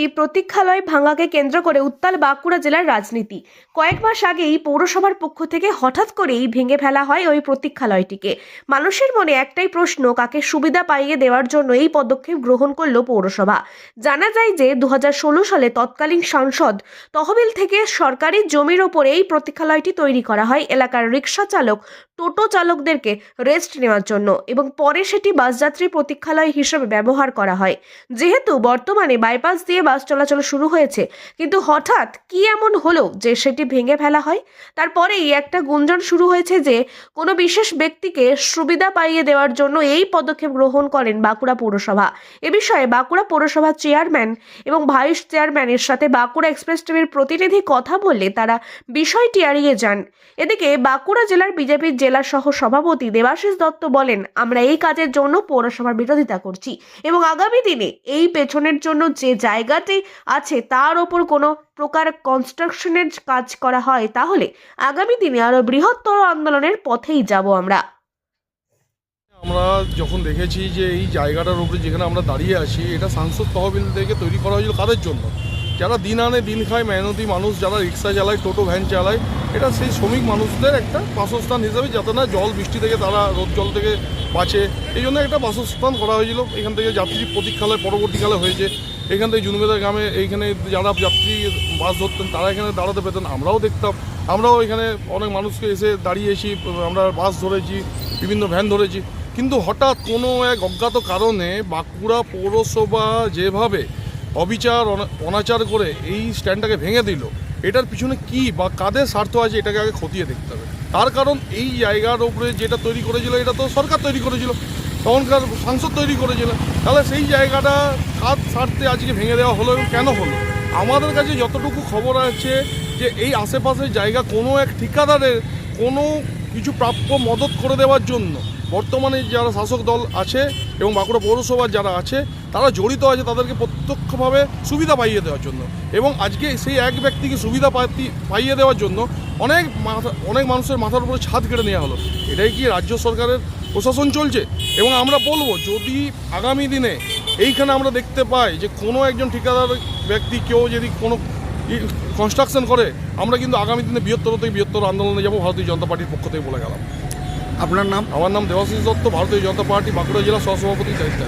একটি প্রতীক্ষালয় ভাঙাকে কেন্দ্র করে উত্তাল বাঁকুড়া জেলার রাজনীতি। কয়েক মাস আগেই পৌরসভার পক্ষ থেকে হঠাৎ করেই ভেঙে ফেলা হয় ওই প্রতীক্ষালয়টিকে। মানুষের মনে একটাই প্রশ্ন, কাকে সুবিধা পাইয়ে দেওয়ার জন্য এই পদক্ষেপ গ্রহণ করল পৌরসভা? জানা যায় যে দু হাজার ষোলো সালে তৎকালীন সাংসদ তহবিল থেকে সরকারি জমির ওপরে এই প্রতীক্ষালয়টি তৈরি করা হয় এলাকার রিক্সা চালক, টোটো চালকদেরকে রেস্ট নেওয়ার জন্য এবং পরে সেটি বাসযাত্রী প্রতীক্ষালয় হিসেবে ব্যবহার করা হয়। যেহেতু বর্তমানে বাইপাস দিয়ে বাস চলাচল শুরু হয়েছে। কিন্তু হঠাৎ কি এমন হলো যে সেটি ভেঙে ফেলা হয়? তারপরেই একটা গুঞ্জন শুরু হয়েছে যে কোনো বিশেষ ব্যক্তিকে সুবিধা পাইয়ে দেওয়ার জন্য এই পদক্ষেপ গ্রহণ করেন বাঁকুড়া পৌরসভা। এ বিষয়ে বাঁকুড়া পৌরসভা চেয়ারম্যান এবং ভাইস চেয়ারম্যানের সাথে বাঁকুড়া এক্সপ্রেস টিভির প্রতিনিধি কথা বললে তারা বিষয়টি এড়িয়ে যান। এদিকে বাঁকুড়া জেলার বিজেপির জেলা সহ সভাপতি দেবাশিস দত্ত বলেন, আমরা এই কাজের জন্য পৌরসভার বিরোধিতা করছি এবং আগামী দিনে এই পেছনের জন্য যে জায়গাটি আছে, তার ওপর কোনো প্রকার কনস্ট্রাকশনের কাজ করা হয়। তাহলে আগামী দিনে আরও বৃহত্তর আন্দোলনের পথেই যাব আমরা। আমরা যখন দেখেছি যে এই জায়গাটার উপরে যেখানে আমরা দাঁড়িয়ে আছি, এটা সাংসদ তহবিল থেকে তৈরি করা হয়েছিল কাদের জন্য? যারা দিন আনে দিন খায়, মেহনতি মানুষ, যারা রিক্সা চালায়, টোটো ভ্যান চালায় এটা সেই শ্রমিক মানুষদের একটা বাসস্থান হিসাবে, যাতে না জল, বৃষ্টি থেকে তারা রোদ জল থেকে বাঁচে। এই জন্য একটা বাসস্থান করা হয়েছিল। এখান থেকে যাত্রী প্রতীক্ষালয় পরবর্তীকালে হয়েছে। এখান থেকে জুনবেদা গ্রামে এইখানে যারা যাত্রী বাস ধরতেন, তারা এখানে দাঁড়াতে পেতেন। আমরাও দেখতাম। আমরাও এখানে অনেক মানুষকে এসে দাঁড়িয়েছি আমরা বাস ধরেছি, বিভিন্ন ভ্যান ধরেছি। কিন্তু হঠাৎ কোনো এক অজ্ঞাত কারণে বাঁকুড়া পৌরসভা যেভাবে অবিচার, অনা- অনাচার করে এই স্ট্যান্ডটাকে ভেঙে দিল এটার পিছনে কি বা কাদের স্বার্থ আছে এটাকে আগে খতিয়ে দেখতে হবে। তার কারণ এই জায়গার উপরে যেটা তৈরি করেছিল, এটা তো সরকার তৈরি করেছিল, তখনকার সাংসদ তৈরি করেছিল তাহলে সেই জায়গাটা কার স্বার্থে আজকে ভেঙে দেওয়া হলো এবং কেন হলো? আমাদের কাছে যতটুকু খবর আছে যে এই আশেপাশের জায়গা কোনো এক ঠিকাদারের কোনো কিছু প্রাপ্য মদত করে দেওয়ার জন্য বর্তমানে যারা শাসক দল আছে এবং বাঁকুড়া পৌরসভার যারা আছে, তারা জড়িত আছে তাদেরকে প্রত্যক্ষভাবে সুবিধা পাইয়ে দেওয়ার জন্য। এবং আজকে সেই এক ব্যক্তিকে সুবিধা পাইয়ে দেওয়ার জন্য অনেক মাথা, অনেক মানুষের মাথার উপরে ছাদ কেটে নেওয়া হলো। এটাই কি রাজ্য সরকারের প্রশাসন চলছে? এবং আমরা বলব, যদি আগামী দিনে এইখানে আমরা দেখতে পাই যে কোনো একজন ঠিকাদার ব্যক্তি কেউ যদি কোনো কনস্ট্রাকশন করে, আমরা কিন্তু আগামী দিনে বৃহত্তর থেকে বৃহত্তর আন্দোলনে যাব, ভারতীয় জনতা পার্টির পক্ষ থেকে বলে গেলাম। আপনার নাম? আমার নাম দেবাশিস দত্ত ভারতীয় জনতা পার্টি বাঁকুড়া জেলা সহসভাপতি দায়িত্ব।